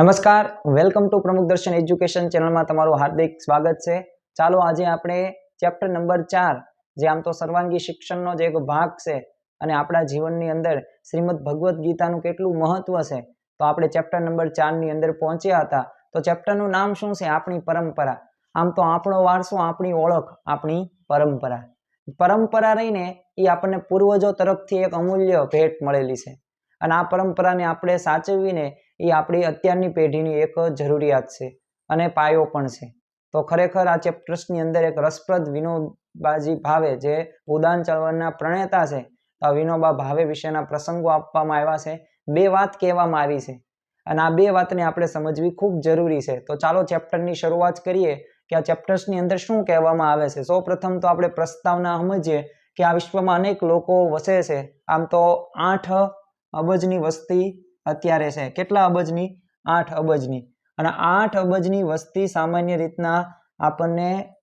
નમસ્કાર welcome to પ્રમુખ દર્શન એજ્યુકેશન ચેનલમાં તમારું હાર્દિક સ્વાગત છે. ચાલો આજે આપણે ચેપ્ટર નંબર ચાર, જે આમ તો સર્વાંગી શિક્ષણનો જે એક ભાગ છે, અને આપણા જીવનની અંદર શ્રીમદ ભગવદ્ ગીતાનું કેટલું મહત્વ છે, તો આપણે ચેપ્ટર નંબર ચારની અંદર પહોંચ્યા હતા. તો ચેપ્ટરનું નામ શું છે? આપણી પરંપરા. આમ તો આપણો વારસો, આપણી ઓળખ, આપણી પરંપરા. પરંપરા રહીને એ આપણને પૂર્વજો તરફથી એક અમૂલ્ય ભેટ મળેલી છે. અને આ પરંપરાને આપણે સાચવીને એ આપણી અત્યારની પેઢીની એક જરૂરિયાત છે અને પાયો પણ છે. તો ખરેખર આ ચેપ્ટર્સની અંદર એક રસપ્રદ વિનોબાજી ભાવે જે ઉદાન ચળવળના પ્રણેતા છે આ વિનોબા ભાવે વિશેના પ્રસંગો આપવામાં આવ્યા છે, બે વાત કહેવામાં આવી છે. અને આ બે વાતને આપણે સમજવી ખૂબ જરૂરી છે. તો ચાલો ચેપ્ટરની શરૂઆત કરીએ કે આ ચેપ્ટર્સની અંદર શું કહેવામાં આવે છે. સૌ પ્રથમ તો આપણે પ્રસ્તાવના સમજીએ કે આ વિશ્વમાં અનેક લોકો વસે છે. આમ તો આઠ અબજની વસ્તી અત્યારે છે. કેટલા અબજની? આઠ અબજની. અને આઠ અબજની વસ્તી સામાન્ય રીતના આપણને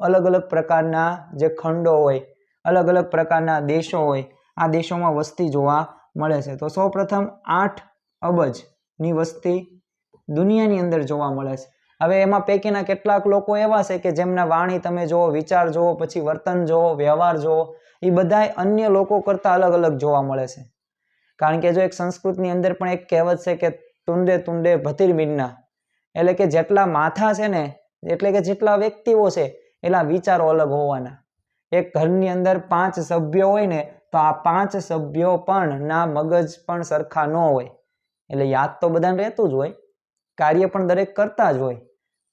અલગ અલગ પ્રકારના જે ખંડો હોય, અલગ અલગ પ્રકારના દેશો હોય, આ દેશોમાં વસ્તી જોવા મળે છે. તો સૌ પ્રથમ આઠ અબજની વસ્તી દુનિયાની અંદર જોવા મળે છે. હવે એમાં પૈકીના કેટલાક લોકો એવા છે કે જેમના વાણી તમે જુઓ, વિચાર જુઓ, પછી વર્તન જુઓ, વ્યવહાર જુઓ, એ બધાય અન્ય લોકો કરતાં અલગ અલગ જોવા મળે છે. કારણ કે જો એક સંસ્કૃતની અંદર પણ એક કહેવત છે કે તુંડે તુંડે ભતીર મીરના, એટલે કે જેટલા માથા છે ને, એટલે કે જેટલા વ્યક્તિઓ છે એટલા વિચારો અલગ હોવાના. એક ઘરની અંદર પાંચ સભ્યો હોય ને, તો આ પાંચ સભ્યો પણ ના મગજ પણ સરખા ન હોય. એટલે યાદ તો બધાને રહેતું જ હોય, કાર્ય પણ દરેક કરતા જ હોય.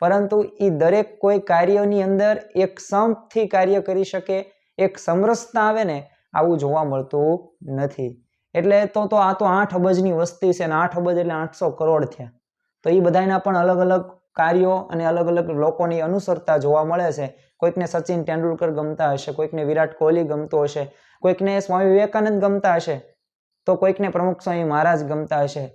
પરંતુ એ દરેક કોઈ કાર્યની અંદર એક સંપથી કાર્ય કરી શકે, એક સમરસતા આવે ને, આવું જોવા મળતું નથી. એટલે તો તો આ તો આઠ અબજની વસ્તી છે ને આઠ અબજ એટલે આઠસો કરોડ થયા. તો એ બધાના પણ અલગ અલગ કાર્યો અને અલગ અલગ લોકોની અનુસરતા જોવા મળે છે. કોઈકને સચિન તેંડુલકર ગમતા હશે, કોઈકને વિરાટ કોહલી ગમતો હશે, કોઈકને સ્વામી વિવેકાનંદ ગમતા હશે, તો કોઈકને પ્રમુખ સ્વામી મહારાજ ગમતા હશે.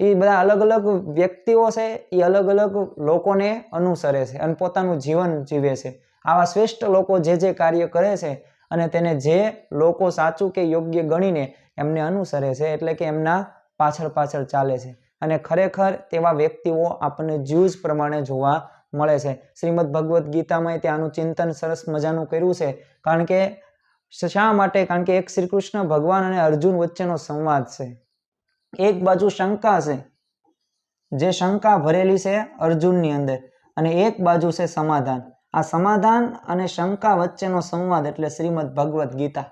એ બધા અલગ અલગ વ્યક્તિઓ છે એ અલગ અલગ લોકોને અનુસરે છે અને પોતાનું જીવન જીવે છે. આવા શ્રેષ્ઠ લોકો જે જે કાર્ય કરે છે અને તેને જે લોકો સાચું કે યોગ્ય ગણીને એમને અનુસરે છે એટલે કે એમના પાછળ પાછળ ચાલે છે. અને ખરેખર તેવા વ્યક્તિઓ આપણને જ્યુઝ પ્રમાણે જોવા મળે છે. શ્રીમદ ભગવદ્ ગીતામાં ત્યાંનું ચિંતન સરસ મજાનું કર્યું છે. કારણ કે શા માટે? કારણ કે એક શ્રી કૃષ્ણ ભગવાન અને અર્જુન વચ્ચેનો સંવાદ છે. એક બાજુ શંકા છે. જે શંકા ભરેલી છે અર્જુનની અંદર. અને એક બાજુ છે સમાધાન. આ સમાધાન અને શંકા વચ્ચેનો સંવાદ એટલે શ્રીમદ ભગવદ્ ગીતા.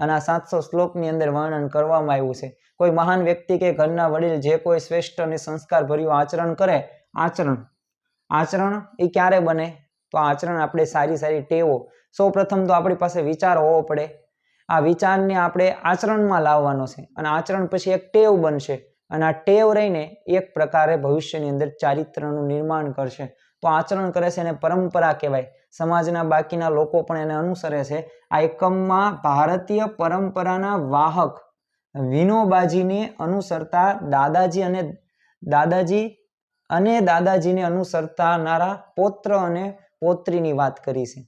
અને આ સાતસો શ્લોકની અંદર વર્ણન કરવામાં આવ્યું છે. કોઈ મહાન વ્યક્તિ કે ઘરના વડીલ જે કોઈ શ્રેષ્ઠ અને સંસ્કાર ભર્યું આચરણ કરે, આચરણ. આચરણ એ ક્યારે બને? તો આચરણ આપણે સારી સારી ટેવો. સૌ પ્રથમ તો આપણી પાસે વિચાર હોવો પડે. આ વિચારને આપણે આચરણમાં લાવવાનો છે અને આચરણ પછી એક ટેવ બનશે અને આ ટેવ રહીને એક પ્રકારે ભવિષ્યની અંદર ચારિત્રનું નિર્માણ કરશે. તો આચરણ કરે છે એને પરંપરા કહેવાય. સમાજના બાકીના લોકો પણ એને અનુસરે છે. આ એકમમાં ભારતીય પરંપરાના વાહક વિનોબાજીને અનુસરતા દાદાજી અને દાદાજી અને દાદાજીને અનુસરતાનારા પૌત્ર અને પૌત્રીની વાત કરી છે.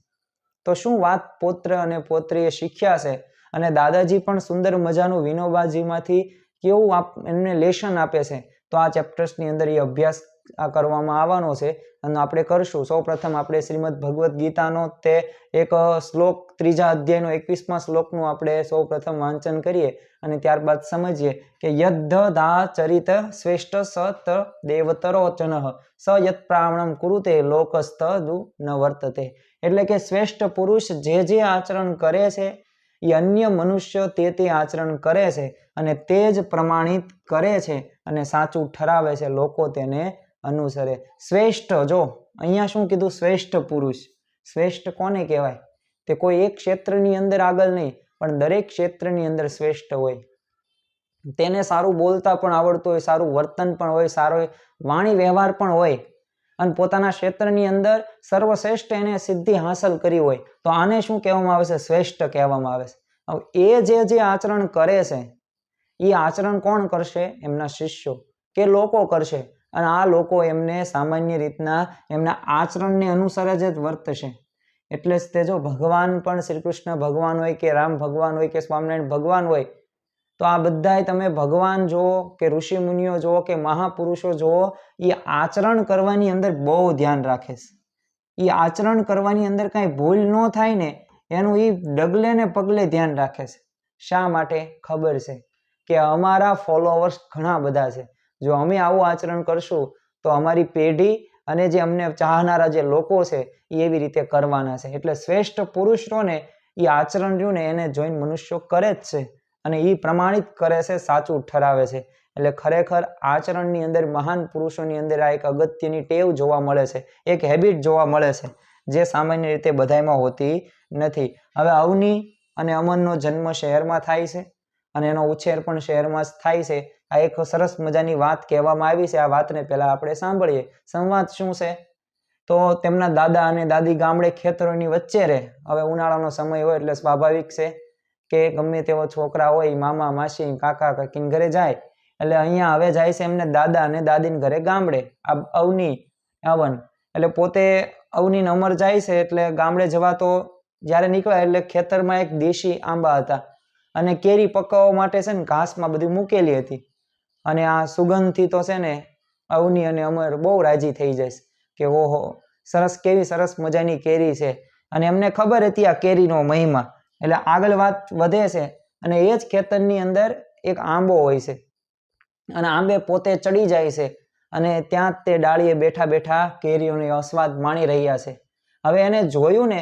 તો શું વાત પૌત્ર અને પૌત્રીએ શીખ્યા છે? અને દાદાજી પણ સુંદર મજાનું વિનોબાજીમાંથી કેવું એમને લેશન આપે છે? તો આ ચેપ્ટર્સની અંદર એ અભ્યાસ આ કરવામાં આવવાનો છે અને આપણે કરશું. સૌ પ્રથમ આપણે શ્રીમદ ભગવદ્ ગીતાનો તે એક શ્લોક, ત્રીજા અધ્યાયનો એકવીસમાં શ્લોકનું આપણે સૌ પ્રથમ વાંચન કરીએ અને ત્યારબાદ સમજીએ કે યદ્ધ દા ચરિત શ્રેષ્ઠ સત દેવતરોચન, સ યત પ્રાણમ કુરુતે લોકસ્થ દુ ન વર્તતે. એટલે કે શ્રેષ્ઠ પુરુષ જે જે આચરણ કરે છે, એ અન્ય મનુષ્ય તે તે આચરણ કરે છે અને તે જ પ્રમાણિત કરે છે અને સાચું ઠરાવે છે. લોકો તેને અનુસરે. શ્રેષ્ઠ, જો, અહીંયા શું કીધું? શ્રેષ્ઠ પુરુષ. શ્રેષ્ઠ કોને કહેવાય? તે કોઈ એક ક્ષેત્રની અંદર આગળ નહીં, પણ દરેક ક્ષેત્રની અંદર શ્રેષ્ઠ હોય. તેને સારું બોલતા પણ આવડતું હોય, સારું વર્તન પણ હોય, સારો વાણી વ્યવહાર પણ હોય. અને પોતાના ક્ષેત્રની અંદર સર્વશ્રેષ્ઠ એને સિદ્ધિ હાંસલ કરી હોય. તો આને શું કહેવામાં આવે છે? શ્રેષ્ઠ કહેવામાં આવે છે. હવે એ જે જે આચરણ કરે છે એ આચરણ કોણ કરશે? એમના શિષ્યો. કે લોકો કરશે? અને આ લોકો એમને સામાન્ય રીતના એમના આચરણને અનુસાર જ વર્તશે એટલે જ તે જો ભગવાન પણ શ્રી કૃષ્ણ ભગવાન હોય કે રામ ભગવાન હોય કે સ્વામિનારાયણ ભગવાન હોય, તો આ બધાય તમે ભગવાન જુઓ કે ઋષિ મુનિઓ જુઓ કે મહાપુરુષો જુઓ, એ આચરણ કરવાની અંદર બહુ ધ્યાન રાખે છે. એ આચરણ કરવાની અંદર કાંઈ ભૂલ ન થાય ને, એનું એ ડગલે ને પગલે ધ્યાન રાખે છે. શા માટે? ખબર છે કે અમારા ફોલોવર્સ ઘણા બધા છે. જો અમે આવું આચરણ કરશું, તો અમારી પેઢી અને જે અમને ચાહનારા જે લોકો છે, એ એવી રીતે કરવાના છે. એટલે શ્રેષ્ઠ પુરુષોને એ આચરણ રહ્યું ને એને જોઈને મનુષ્યો કરે જ છે અને એ પ્રમાણિત કરે છે, સાચું ઠરાવે છે. એટલે ખરેખર આચરણની અંદર મહાન પુરુષોની અંદર આ એક અગત્યની ટેવ જોવા મળે છે, એક હેબિટ જોવા મળે છે, જે સામાન્ય રીતે બધાયમાં હોતી નથી. હવે અવની અને અમનનો જન્મ શહેરમાં થાય છે. અને એનો ઉછેર પણ શહેરમાં થાય છે. આ એક સરસ મજાની વાત કહેવામાં આવી છે. આ વાતને પહેલા આપણે સાંભળીએ. સંવાદ શું છે? તો તેમના દાદા અને દાદી ગામડે ખેતરોની વચ્ચે રહે. હવે ઉનાળાનો સમય હોય એટલે સ્વાભાવિક છે કે ગમે તેવો છોકરા હોય, મામા, માસી, કાકા, કાકીને ઘરે જાય. એટલે અહીંયા હવે જાય છે એમને દાદા અને દાદીને ઘરે ગામડે. આ અવની, અવન. એટલે પોતે અવની અમર જાય છે એટલે ગામડે જવા તો જ્યારે નીકળે એટલે ખેતરમાં એક દેશી આંબા હતા. અને કેરી પકવવા માટે છે ને ઘાસમાં બધી મૂકેલી હતી. અને આ સુગંધથી તો છે ને અવની અને અમર બહુ રાજી થઈ જાય કે ઓહો, સરસ કેવી સરસ મજાની કેરી છે. અને એમને ખબર હતી આ કેરીનો મહિમા. એટલે આગળ વાત વધે છે અને એ જ ખેતરની અંદર એક આંબો હોય છે. અને આંબે પોતે ચડી જાય છે અને ત્યાં જ તે ડાળીએ બેઠા બેઠા કેરીઓનો આસ્વાદ માણી રહ્યા છે. હવે એને જોયું ને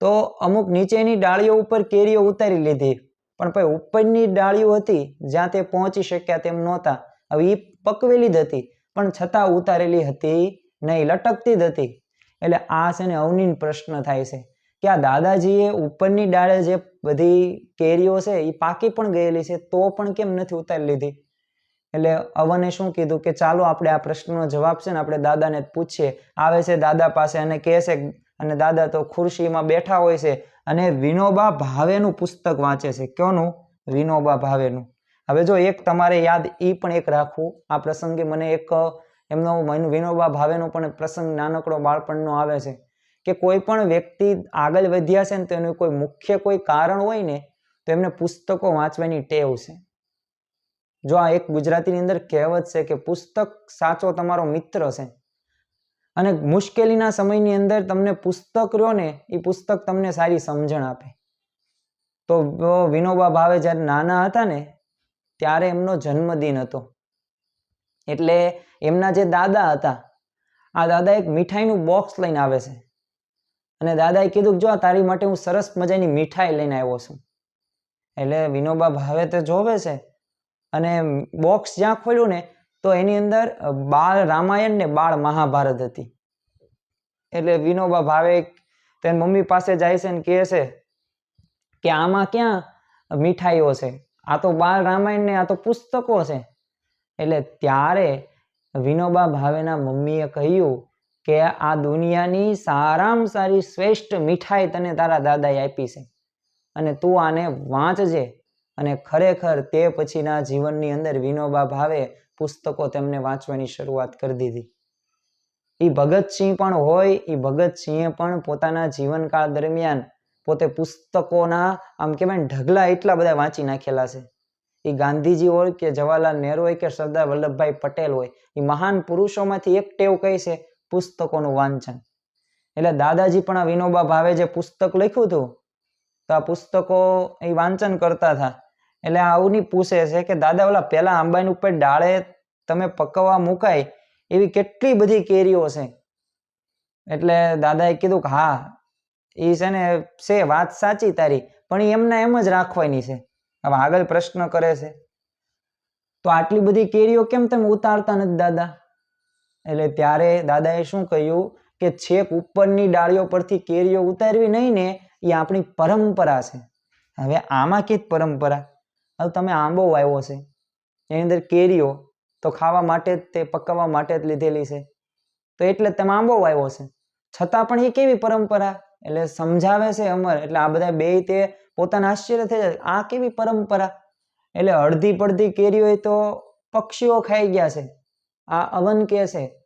તો અમુક નીચેની ડાળીઓ ઉપર કેરીઓ ઉતારી લીધી. પણ ભાઈ ઉપરની ડાળીઓ હતી, જ્યાં તે પહોંચી શક્યા તેમ નહોતા. હવે એ પકવેલી જ હતી, પણ છતાં ઉતારેલી હતી નહીં, લટકતી જ હતી. એટલે આ છે ને અવનીન પ્રશ્ન થાય છે કે આ દાદાજીએ ઉપરની ડાળે જે બધી કેરીઓ છે એ પાકી પણ ગયેલી છે, તો પણ કેમ નથી ઉતારી લીધી? એટલે અવને શું કીધું કે ચાલો આપણે આ પ્રશ્નનો જવાબ છે ને આપણે દાદાને પૂછીએ. આવે છે દાદા પાસે અને કહે છે અને દાદા તો ખુરશીમાં બેઠા હોય છે અને વિનોબા ભાવેનું પુસ્તક વાંચે છે. ક્યોનું? વિનોબા ભાવેનું. હવે જો એક તમારે યાદ એ પણ એક રાખવું. આ પ્રસંગે મને એક, એમનો મન- વિનોબા ભાવેનો પણ પ્રસંગ નાનકડો બાળપણનો આવે છે કે કોઈ પણ વ્યક્તિ આગળ વધ્યા છે ને તો એનું કોઈ મુખ્ય કોઈ કારણ હોય ને તો એમને પુસ્તકો વાંચવાની ટેવ છે. જો આ એક ગુજરાતીની અંદર કહેવત છે કે પુસ્તક સાચો તમારો મિત્ર છે. અને મુશ્કેલીના સમયની અંદર તમને પુસ્તક રહ્યો ને, એ પુસ્તક તમને સારી સમજણ આપે. તો વિનોબા ભાવે જ્યારે નાના હતા ને, ત્યારે એમનો જન્મદિન હતો. એટલે એમના જે દાદા હતા, આ દાદા એક મીઠાઈનું બોક્સ લઈને આવે છે. અને દાદાએ કીધું કે જો તારી માટે હું સરસ મજાની મીઠાઈ લઈને આવ્યો છું. એટલે વિનોબા ભાવે તો જોવે છે. અને બોક્સ જ્યાં ખોલ્યું ને તો એની અંદર બાળ રામાયણ ને બાળ મહાભારત હતી. એટલે વિનોબા ભાવે તેની મમ્મી પાસે જાય છે ને કહે છે કે આમાં ક્યાં મીઠાઈઓ છે? આ તો બાળ રામાયણ ને આ તો પુસ્તકો છે. એટલે ત્યારે વિનોબા ભાવેના મમ્મીએ કહ્યું કે આ દુનિયાની સારામાં સારી શ્રેષ્ઠ મીઠાઈ તને તારા દાદાએ આપી છે. અને તું આને વાંચજે. અને ખરેખર તે પછીના જીવનની અંદર વિનોબા ભાવે પુસ્તકો તેમને વાંચવાની શરૂઆત કરી દીધી. એ ભગતસિંહ પણ હોય એ ભગતસિંહે પણ પોતાના જીવનકાળ દરમિયાન પોતે પુસ્તકોના, આમ કહેવાય ઢગલા એટલા બધા વાંચી નાખેલા છે. એ ગાંધીજી હોય કે જવાહરલાલ નહેરુ હોય કે સરદાર વલ્લભભાઈ પટેલ હોય એ મહાન પુરુષોમાંથી એક ટેવ કઈ છે, પુસ્તકોનું વાંચન. એટલે દાદાજી પણ આ વિનોબા ભાવે જે પુસ્તક લખ્યું હતું, તો આ પુસ્તકો એ વાંચન કરતા હતા. એટલે આવની પૂછે છે કે, દાદા, ઓલા પહેલા આંબાની ઉપર ડાળે તમે પકવવા મુકાય એવી કેટલી બધી કેરીઓ છે? એટલે દાદાએ કીધું કે, હા, એ છે ને, છે, વાત સાચી તારી, પણ એમને એમ જ રાખવાની છે. હવે આગળ પ્રશ્ન કરે છે, તો આટલી બધી કેરીઓ કેમ તમે ઉતારતા નથી દાદા? એટલે ત્યારે દાદાએ શું કહ્યું કે, છેક ઉપરની ડાળીઓ પરથી કેરીઓ ઉતારવી નહીં ને એ આપણી પરંપરા છે. હવે આમાં કઈ પરંપરા? હવે તમે આંબો વાવ્યો છે. એની અંદર કેરીઓ તો ખાવા માટે જ તે પકવવા માટે જ લીધેલી છે. તો એટલે તમે આંબો વાવ્યો છે. છતાં પણ એ કેવી પરંપરા? એટલે સમજાવે છે અમર. એટલે આ બધા બે તે પોતાના આશ્ચર્ય થઈ જાય. આ કેવી પરંપરા? એટલે અડધી પડધી કેરીઓ તો પક્ષીઓ ખાઈ ગયા છે. આ અવન કે છે.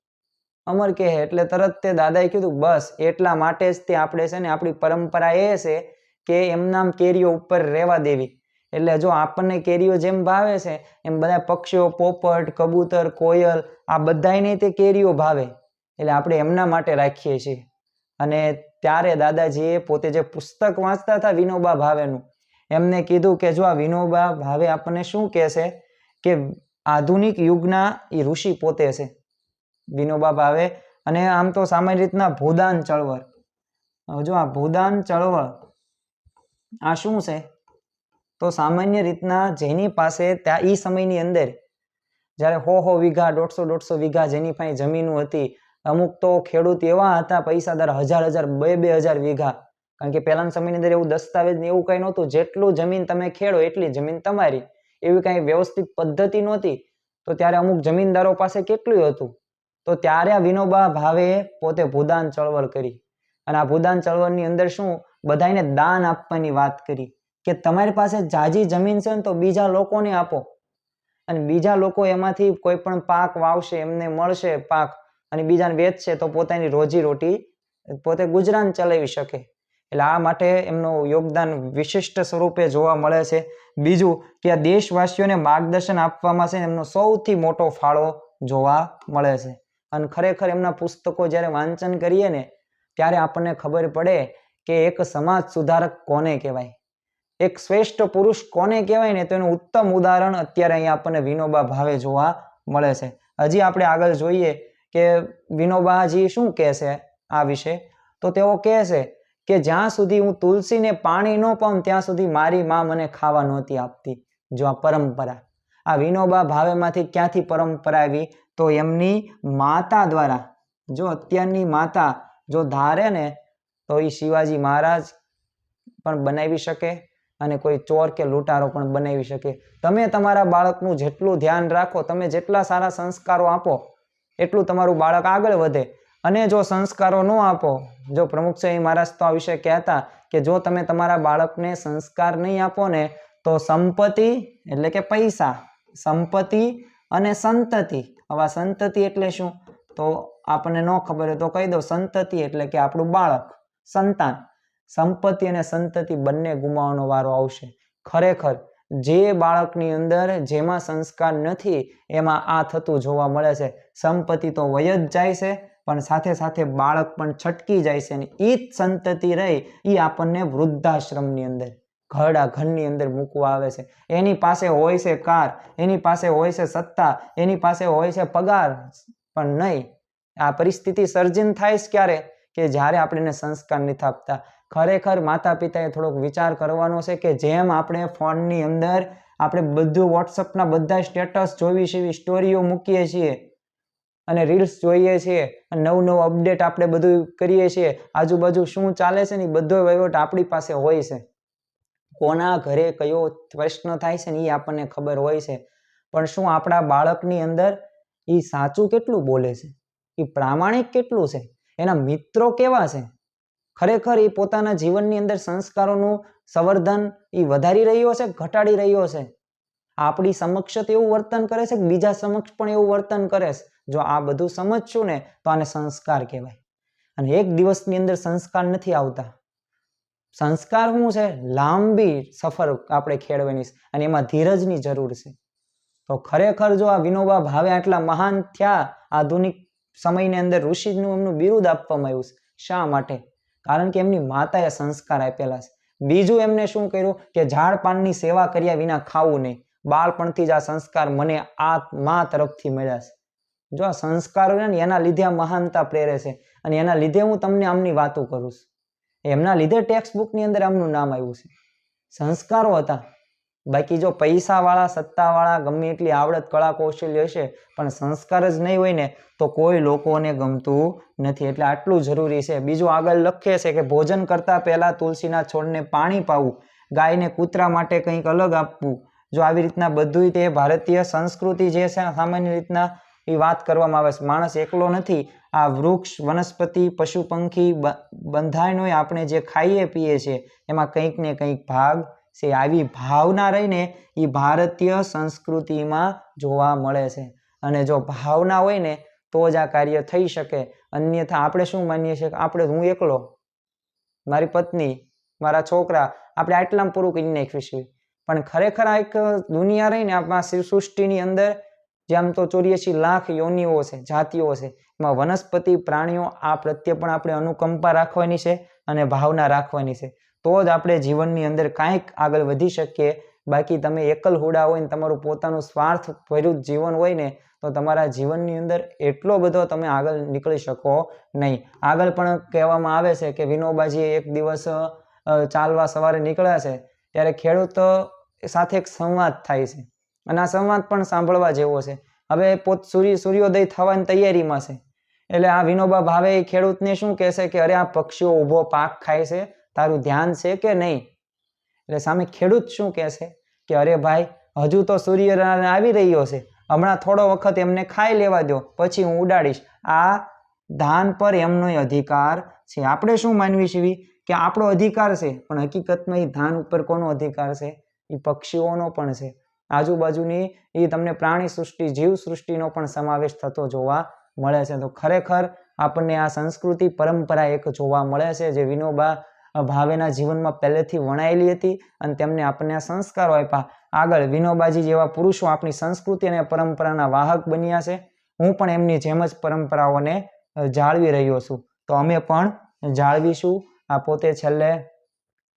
અમર કહે, એટલે તરત તે દાદાએ કીધું, બસ, એટલા માટે જ તે આપણે છે ને, આપણી પરંપરા એ છે કે એમનામ કેરીઓ ઉપર રહેવા દેવી. એટલે જો આપણને કેરીઓ જેમ ભાવે છે, એમ બધા પક્ષીઓ, પોપટ, કબૂતર, કોયલ, આ બધાને તે કેરીઓ ભાવે. એટલે આપણે એમના માટે રાખીએ છીએ. અને ત્યારે દાદાજીએ પોતે જે પુસ્તક વાંચતા હતા વિનોબા ભાવેનું, એમને કીધું કે જો આ વિનોબા ભાવે આપણને શું કહેશે? કે આધુનિક યુગના એ ઋષિ પોતે છે, વિનોબા ભાવે. અને આમ તો સામાન્ય રીતના ભૂદાન ચળવળ. જો આ ભૂદાન ચળવળ આ શું છે? તો સામાન્ય રીતના જેની પાસે ત્યાં એ સમયની અંદર જ્યારે હો હો વીઘા, દોઢસો દોઢસો વીઘા જેની પાસે જમીનો હતી, અમુક તો ખેડૂત એવા હતા પૈસાદાર હજાર હજાર, બે બે હજાર વીઘા. કારણ કે પહેલાના સમયની અંદર એવું દસ્તાવેજ ને એવું કઈ નહોતું. જેટલું જમીન તમે ખેડો એટલી જમીન તમારી. એવી કઈ વ્યવસ્થિત પદ્ધતિ નહોતી. તો ત્યારે અમુક જમીનદારો પાસે કેટલું હતું? તો ત્યારે આ વિનોબા ભાવે પોતે ભૂદાન ચળવળ કરી. અને આ ભૂદાન ચળવળની અંદર શું? બધાને દાન આપવાની વાત કરી. કે તમારી પાસે જાજી જમીન છે ને તો બીજા લોકોને આપો. અને બીજા લોકો એમાંથી કોઈ પણ પાક વાવશે, એમને મળશે પાક અને બીજાને વેચશે તો પોતાની રોજી રોટી પોતે ગુજરાન ચલાવી શકે. એટલે આ માટે એમનું યોગદાન વિશિષ્ટ સ્વરૂપે જોવા મળે છે. બીજું કે આ દેશવાસીઓને માર્ગદર્શન આપવામાં છે એમનો સૌથી મોટો ફાળો જોવા મળે છે. અને ખરેખર એમના પુસ્તકો જ્યારે વાંચન કરીએ ને, ત્યારે આપણને ખબર પડે કે એક સમાજ સુધારક કોને કહેવાય? એક શ્રેષ્ઠ પુરુષ કોને કહેવાય ને, તો એનું ઉત્તમ ઉદાહરણ અત્યારે અહીંયા આપણને વિનોબા ભાવે જોવા મળે છે. હજી આપણે આગળ જોઈએ કે વિનોબાજી શું કહે છે આ વિશે? તો તેઓ કહે છે કે, જ્યાં સુધી હું તુલસીને પાણી ન પાઉં, ત્યાં સુધી મારી માં મને ખાવા નહોતી આપતી. જો આ પરંપરા, આ વિનોબા ભાવેમાંથી ક્યાંથી પરંપરા આવી? તો એમની માતા દ્વારા. જો અત્યારની માતા જો ધારે ને, તો એ શિવાજી મહારાજ પણ બનાવી શકે. અને કોઈ ચોર કે લૂંટારો પણ બનાવી શકે. તમે તમારા બાળકનું જેટલું ધ્યાન રાખો, તમે જેટલા સારા સંસ્કારો આપો, એટલું તમારું બાળક આગળ વધે. અને જો સંસ્કારો ન આપો, જો પ્રમુખ સાહેબ મહારાજ તો આ વિશે કહેતા કે જો તમે તમારા બાળકને સંસ્કાર નહીં આપો ને, તો સંપત્તિ એટલે કે પૈસા, સંપત્તિ અને સંતતિ. હવે સંતતિ એટલે શું? તો આપણને ન ખબર હોય તો કહી દો સંતતિ એટલે કે આપણું બાળક, સંતાન. સંપત્તિ અને સંતતિ બંને ગુમાવવાનો વારો આવશે. ખરેખર, જે બાળકની અંદર જેમાં સંસ્કાર નથી, એમાં આ થતું જોવા મળે છે. સંપત્તિ તો વય જ જાય છે, પણ સાથે સાથે બાળક પણ છટકી જાય છે અને એ જ સંતતિ રહી એ આપણને વૃદ્ધાશ્રમની અંદર ઘરડા ઘરની અંદર મૂકવા આવે છે. એની પાસે હોય છે કાર, એની પાસે હોય છે સત્તા, એની પાસે હોય છે પગાર, પણ નહીં. આ પરિસ્થિતિ સર્જન થાય છે ક્યારે? કે જ્યારે આપણે એને સંસ્કાર નથી આપતા. ખરેખર માતા પિતાએ થોડોક વિચાર કરવાનો છે કે જેમ આપણે ફોનની અંદર આપણે બધું વોટ્સઅપના બધા સ્ટેટસ જોવી છે સ્ટોરીઓ મૂકીએ છીએ અને રીલ્સ જોઈએ છીએ અને નવું નવું અપડેટ આપણે બધું કરીએ છીએ, આજુબાજુ શું ચાલે છે ને બધો વહીવટ આપણી પાસે હોય છે. કોના ઘરે કયો પ્રશ્ન થાય છે ને એ આપણને ખબર હોય છે. પણ શું આપણા બાળકની અંદર એ સાચું કેટલું બોલે છે? એ પ્રામાણિક કેટલું છે? એના મિત્રો કેવા છે ખરેખર એ પોતાના જીવનની અંદર સંસ્કારોનું સંવર્ધન એ વધારી રહ્યો છે ઘટાડી રહ્યો છે આપણી સમક્ષ તો એવું વર્તન કરે છે કે બીજા સમક્ષ પણ એવું વર્તન કરે છે? જો આ બધું સમજશું ને, તો આને સંસ્કાર કહેવાય. અને એક દિવસની અંદર સંસ્કાર નથી આવતા. સંસ્કાર શું છે? લાંબી સફર આપણે ખેડવાની અને એમાં ધીરજની જરૂર છે. તો ખરેખર જો આ વિનોબા ભાવે આટલા મહાન થયા, આધુનિક સમયની અંદર ઋષિનું એમનું બિરુદ આપવામાં આવ્યું છે. શા માટે? કારણ કે એમની માતાએ સંસ્કાર આપેલા છે. બીજું એમને શું કર્યું? કે ઝાડ પાનની સેવા કર્યા વિના ખાવું નહીં. બાળપણથી જ આ સંસ્કાર મને આ મા તરફથી મળ્યા છે. જો આ સંસ્કારો ને, એના લીધે આ મહાનતા પ્રેરે છે. અને એના લીધે હું તમને આમની વાતો કરું છું. એમના લીધે ટેક્સ્ટ બુકની અંદર આમનું નામ આવ્યું છે. સંસ્કારો હતા. બાકી જો પૈસાવાળા, સત્તાવાળા ગમે એટલી આવડત કળા કૌશલ્ય હશે, પણ સંસ્કાર જ નહીં હોય ને, તો કોઈ લોકોને ગમતું નથી. એટલે આટલું જરૂરી છે. બીજું આગળ લખે છે કે ભોજન કરતાં પહેલાં તુલસીના છોડને પાણી પાવું. ગાયને કૂતરા માટે કંઈક અલગ આપવું. જો આવી રીતના બધું તે ભારતીય સંસ્કૃતિ જે છે, સામાન્ય રીતના એ વાત કરવામાં આવે છે. માણસ એકલો નથી. આ વૃક્ષ, વનસ્પતિ, પશુ, પંખી બંધાયનો આપણે જે ખાઈએ, પીએ છીએ, એમાં કંઈક ને કંઈક ભાગ છે. આવી ભાવના રહીને એ ભારતીય સંસ્કૃતિમાં જોવા મળે છે. અને જો ભાવના હોય ને, તો જ આ કાર્ય થઈ શકે. અન્યથા આપણે શું માનીએ છીએ આપણે હું એકલો? મારી પત્ની, મારા છોકરા, આપણે આટલામાં પૂરું કરી નાખ્યું છે પણ ખરેખર આ એક દુનિયા રહીને આપણા સૃષ્ટિની અંદર જેમ તો ચોર્યાસી લાખ યોનિઓ છે, જાતિઓ છે, એમાં વનસ્પતિ પ્રાણીઓ આ પ્રત્યે પણ આપણે અનુકંપા રાખવાની છે અને ભાવના રાખવાની છે. તો જ આપણે જીવનની અંદર કાંઈક આગળ વધી શકીએ. બાકી તમે એકલ હુડા હોય ને તમારું પોતાનું સ્વાર્થ ભર્યું જીવન હોય ને, તો તમારા જીવનની અંદર એટલો બધો તમે આગળ નીકળી શકો નહીં. આગળ પણ કહેવામાં આવે છે કે વિનોબાજી એક દિવસ ચાલવા સવારે નીકળ્યા છે, ત્યારે ખેડૂત સાથે એક સંવાદ થાય છે. અને આ સંવાદ પણ સાંભળવા જેવો છે. હવે પોત સૂર્ય, સૂર્યોદય થવાની તૈયારીમાં છે. એટલે આ વિનોબા ભાવે ખેડૂતને શું કહેશે કે અરે આ પક્ષીઓ ઊભો પાક ખાય છે તારું ધ્યાન છે કે નહીં? એટલે સામે ખેડૂત શું કહેશે? કે અરે ભાઈ, હજુ તો સૂર્યનારાયણ આવી રહ્યો છે. હમણાં થોડો વખત એમને ખાઈ લેવા દો પછી હું ઉડાડીશ. આ ધાન પર એમનો અધિકાર છે. આપણે શું માનવી છીએ? કે આપણો અધિકાર છે, પણ હકીકતમાં એ ધાન ઉપર કોનો અધિકાર છે? એ પક્ષીઓનો પણ છે. આજુબાજુની એ તમને પ્રાણી સૃષ્ટિ, જીવ સૃષ્ટિનો પણ સમાવેશ થતો જોવા મળે છે. તો ખરેખર આપણને આ સંસ્કૃતિ, પરંપરા એક જોવા મળે છે, જે વિનોબા ભાવેના જીવનમાં પહેલેથી વણાયેલી હતી અને તેમને આપણને આ સંસ્કારો આપ્યા. આગળ વિનોબાજી જેવા પુરુષો આપણી સંસ્કૃતિ અને પરંપરાના વાહક બન્યા છે. હું પણ એમની જેમ જ પરંપરાઓને જાળવી રહ્યો છું. તો અમે પણ જાળવીશું. આ પોતે છેલ્લે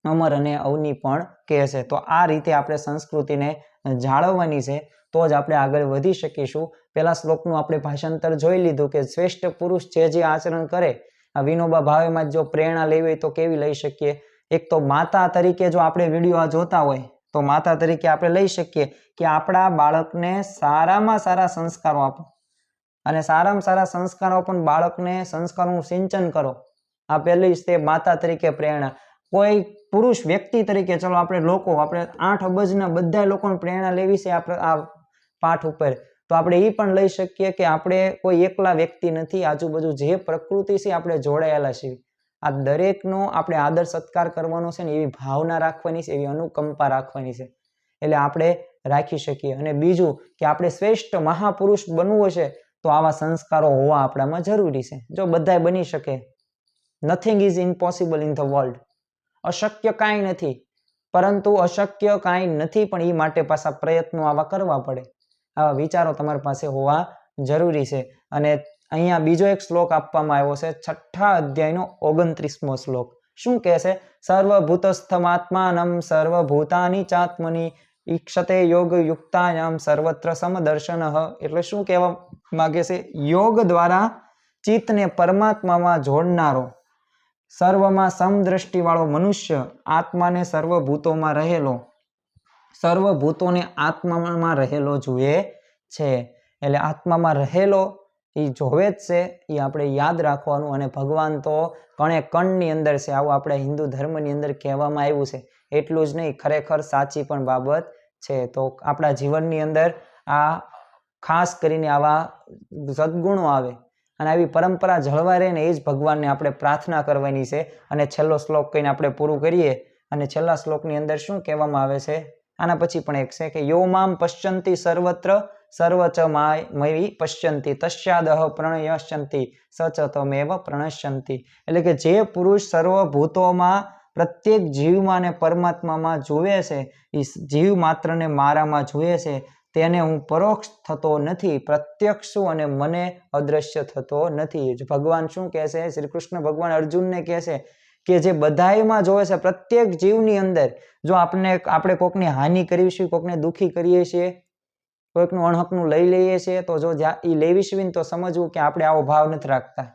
અમર અને અવની પણ કહે છે તો આ રીતે આપણે સંસ્કૃતિને જાળવવાની છે. તો જ આપણે આગળ વધી શકીશું. પહેલા શ્લોકનું આપણે ભાષાંતર જોઈ લીધું કે શ્રેષ્ઠ પુરુષ જે જે આચરણ કરે વિનોબા ભાવેમાં જો પ્રેરણા લેવી હોય તો કેવી લઈ શકીએ? એક તો માતા તરીકે જો આપણે વીડિયો આ જોતા હોય, તો માતા તરીકે આપણે લઈ શકીએ કે આપણા બાળકને સારામાં સારા સંસ્કારો આપો. અને સારામાં સારા સંસ્કારો પણ બાળકને સંસ્કારોનું સિંચન કરો. આ પહેલી તે માતા તરીકે પ્રેરણા. કોઈ પુરુષ વ્યક્તિ તરીકે ચલો આપણે લોકો, આપણે આઠ અબજના બધા લોકોને પ્રેરણા લેવી છે આપણે આ પાઠ ઉપર. તો આપણે એ પણ લઈ શકીએ કે આપણે કોઈ એકલા વ્યક્તિ નથી, આજુબાજુ જે પ્રકૃતિ છે આપણે જોડાયેલા છીએ, આ દરેકનો આપણે આદર સત્કાર કરવાનો છે ને એવી ભાવના રાખવાની છે, એવી અનુકંપા રાખવાની છે. એટલે આપણે રાખી શકીએ. અને બીજું કે આપણે શ્રેષ્ઠ મહાપુરુષ બનવું છે તો આવા સંસ્કારો હોવા આપણામાં જરૂરી છે. જો બધાય બની શકે. Nothing is impossible in the world અશક્ય કાંઈ નથી. પરંતુ અશક્ય કાંઈ નથી, પણ એ માટે પાછા પ્રયત્નો આવા કરવા પડે. આવા વિચારો તમારી પાસે હોવા જરૂરી છે. અને અહીંયા બીજો એક શ્લોક આપવામાં આવ્યો છે, છઠ્ઠા અધ્યાયનો ઓગણત્રીસમો શ્લોક. શું કહે છે? સર્વભૂતસ્થમાત્માનમ સર્વભૂતાની ચાત્મની ઈક્ષતે યોગ યુક્તાયામ સર્વત્ર સમદર્શન એટલે શું કહેવા માગે છે? યોગ દ્વારા ચિત્તને પરમાત્મામાં જોડનારો, સર્વમાં સમદ્રષ્ટિવાળો મનુષ્ય આત્માને સર્વભૂતોમાં રહેલો સર્વભૂતોને આત્મામાં રહેલો જુએ છે. એટલે આત્મામાં રહેલો એ જોવે જ છે, એ આપણે યાદ રાખવાનું અને ભગવાન તો કણે કણની અંદર છે. આવું આપણે હિન્દુ ધર્મની અંદર કહેવામાં આવ્યું છે. એટલું જ નહીં, ખરેખર સાચી પણ બાબત છે. તો આપણા જીવનની અંદર આ ખાસ કરીને આવા સદગુણો આવે અને આવી પરંપરા જળવાઈ રહે ને એ જ ભગવાનને આપણે પ્રાર્થના કરવાની છે. અને છેલ્લો શ્લોક કહીને આપણે પૂરું કરીએ. અને છેલ્લા શ્લોકની અંદર શું કહેવામાં આવે છે? આના પછી પણ એક છે કે યોમામ પશ્ચંતી સર્વત્ર, સર્વચ માય, મયી પશ્યંતી, તસ્યાદહ પ્રણયશ્યંતી સ ચ તમેવ પ્રણશ્યંતી. એટલે કે જે પુરુષ સર્વભૂતોમાં પ્રત્યેક જીવમાં અને પરમાત્મામાં જુએ છે એ જીવ માત્રને મારામાં જુએ છે, તેને હું પરોક્ષ થતો નથી, પ્રત્યક્ષ છું અને મને અદ્રશ્ય થતો નથી. ભગવાન શું કહે છે? શ્રી કૃષ્ણ ભગવાન અર્જુનને કહે છે કે જે બધાયમાં જોવે છે, પ્રત્યેક જીવની અંદર જો આપણે આપણે કોકની હાનિ કરીએ છીએ કોકને દુઃખી કરીએ છીએ, કોઈકનું અણહકનું લઈ લઈએ છીએ, તો જો એ લેવી છીએ તો સમજવું કે આપણે આવો ભાવ નથી રાખતા.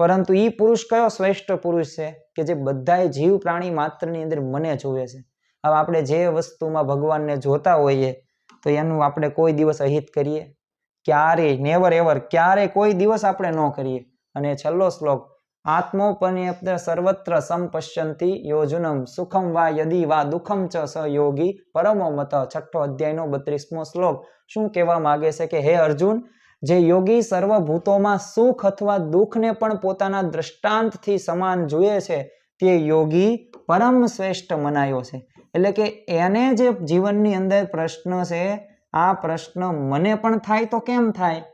પરંતુ એ પુરુષ કયો શ્રેષ્ઠ પુરુષ છે કે જે બધાય જીવ પ્રાણી માત્રની અંદર મને જોવે છે? હવે આપણે જે વસ્તુમાં ભગવાનને જોતા હોઈએ, તો એનું આપણે કોઈ દિવસ અહિત કરીએ? ક્યારેય નેવર એવર ક્યારેય કોઈ દિવસ આપણે ન કરીએ. અને છેલ્લો શ્લોક આત્મોપનિયપ્ત સર્વત્ર સંપશ્યંતી યોજનમ સુખમ વા યદી વા દુઃખમ ચ સ યોગી પરમો મત છઠ્ઠો અધ્યાયનો બત્રીસમો શ્લોક શું કહેવા માગે છે કે, હે અર્જુન, જે યોગી સર્વભૂતોમાં સુખ અથવા દુઃખને પણ પોતાના દ્રષ્ટાંતથી સમાન જુએ છે, તે યોગી પરમ શ્રેષ્ઠ મનાયો છે. એટલે કે એને જે જીવનની અંદર પ્રશ્ન છે, આ પ્રશ્ન મને પણ થાય તો કેમ થાય?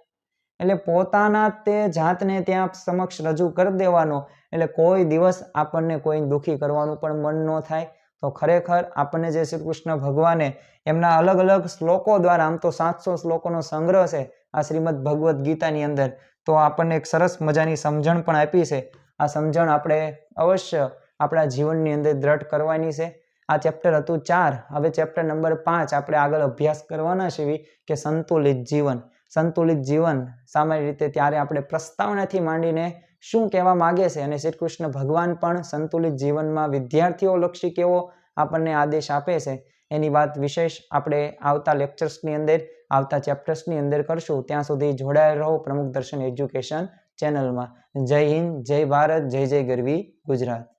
એટલે પોતાના તે જાતને ત્યાં સમક્ષ રજૂ કરી દેવાનો. એટલે કોઈ દિવસ આપણને કોઈ દુઃખી કરવાનું પણ મન ન થાય. તો ખરેખર આપણને જે શ્રી કૃષ્ણ ભગવાને એમના અલગ અલગ શ્લોકો દ્વારા, આમ તો સાતસો શ્લોકોનો સંગ્રહ છે આ શ્રીમદ ભગવદ્ ગીતાની અંદર, તો આપણને એક સરસ મજાની સમજણ પણ આપી છે. આ સમજણ આપણે અવશ્ય આપણા જીવનની અંદર દ્રઢ કરવાની છે. આ ચેપ્ટર હતું ચાર. હવે ચેપ્ટર નંબર પાંચ આપણે આગળ અભ્યાસ કરવાના છીએ કે સંતુલિત જીવન. સંતુલિત જીવન સામાન્ય રીતે ત્યારે આપણે પ્રસ્તાવનાથી માંડીને શું કહેવા માગે છે? અને શ્રી કૃષ્ણ ભગવાન પણ સંતુલિત જીવનમાં વિદ્યાર્થીઓ લક્ષી કેવો આપણને આદેશ આપે છે? એની વાત વિશેષ આપણે આવતા લેક્ચર્સની અંદર, આવતા ચેપ્ટર્સની અંદર કરશું. ત્યાં સુધી જોડાયેલ રહો પ્રમુખ દર્શન એજ્યુકેશન ચેનલમાં. જય હિન્દ, જય ભારત, જય જય ગરવી ગુજરાત.